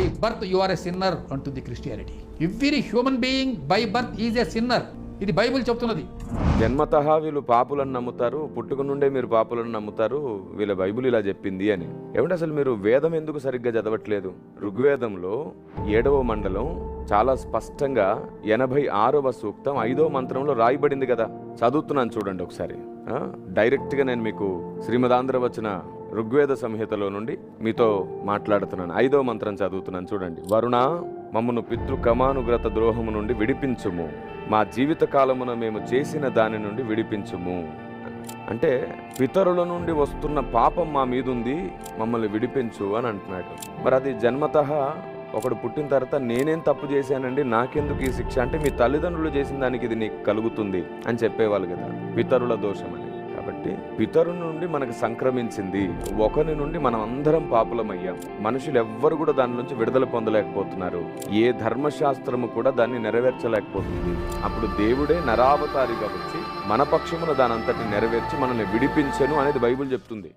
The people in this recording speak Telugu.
By birth you are a sinner అంటుంది Christianity every human being by birth is a sinner ఇది బైబిల్ చెప్తున్నది. జన్మత వీళ్ళు పాపులను నమ్ముతారు పుట్టుక నుండే మీరు పాపులను నమ్ముతారు వీళ్ళ బైబిల్ ఇలా చెప్పింది అని. ఏమంటే అసలు మీరు వేదం ఎందుకు సరిగ్గా చదవట్లేదు? ఋగ్వేదంలో ఏడవ మండలం చాలా స్పష్టంగా ఎనభై ఆరవ సూక్తం ఐదో మంత్రంలో రాయబడింది కదా. చదువుతున్నాను చూడండి ఒకసారి. డైరెక్ట్గా నేను మీకు శ్రీమదాంధ్ర వచ్చిన ఋగ్వేద సంహితలో నుండి మీతో మాట్లాడుతున్నాను. ఐదో మంత్రం చదువుతున్నాను. చూడండి. వరుణ మమ్మను పితృ కమానుగ్రత ద్రోహము నుండి విడిపించుము. మా జీవిత కాలమున మేము చేసిన దాని నుండి విడిపించుము. అంటే పితరుల నుండి వస్తున్న పాపం మా మీద ఉంది మమ్మల్ని విడిపించు అని అంటున్నాడు. మరి అది జన్మత ఒకడు పుట్టిన తర్వాత నేనేం తప్పు చేశానండి? నాకెందుకు ఈ శిక్ష? అంటే మీ తల్లిదండ్రులు చేసిన దానికి ఇది నీకు కలుగుతుంది అని చెప్పేవాళ్ళు కదా. పితరుల దోషం అని కాబట్టి పితరు నుండి మనకు సంక్రమించింది ఒకరి నుండి మనం అందరం పాపులమయ్యాం. మనుషులు ఎవ్వరు కూడా దాని నుంచి విడుదల పొందలేకపోతున్నారు. ఏ ధర్మశాస్త్రము కూడా దాన్ని నెరవేర్చలేకపోతుంది. అప్పుడు దేవుడే నరావతారిగా వచ్చి మన పక్షమున దానంతటి నెరవేర్చి మనల్ని విడిపించను అనేది బైబిల్ చెప్తుంది.